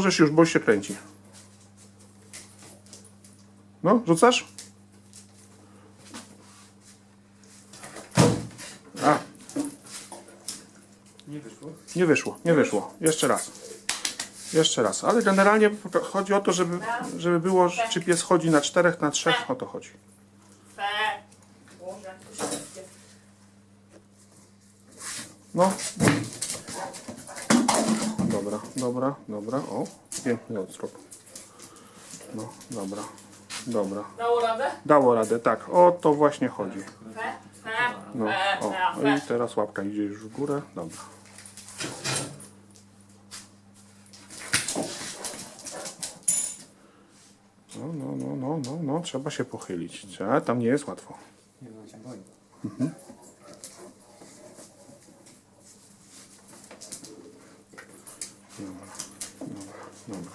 Możesz już, bo się kręci. No, rzucasz? A, Nie wyszło. nie wyszło, nie wyszło. Jeszcze raz. Jeszcze raz. Ale generalnie chodzi o to, żeby, żeby było, czy pies chodzi na czterech, na trzech, o to chodzi. No. Dobra, dobra, dobra. O, piękny odstrop. No, dobra, dobra. Dało radę? Dało radę, tak. O to właśnie chodzi. No, o. No i teraz łapka idzie już w górę. Dobra. No, no, no, no, no, no, trzeba się pochylić. Trzeba, tam nie jest łatwo. Nie no, cię boi. Добре. Добре. Добре.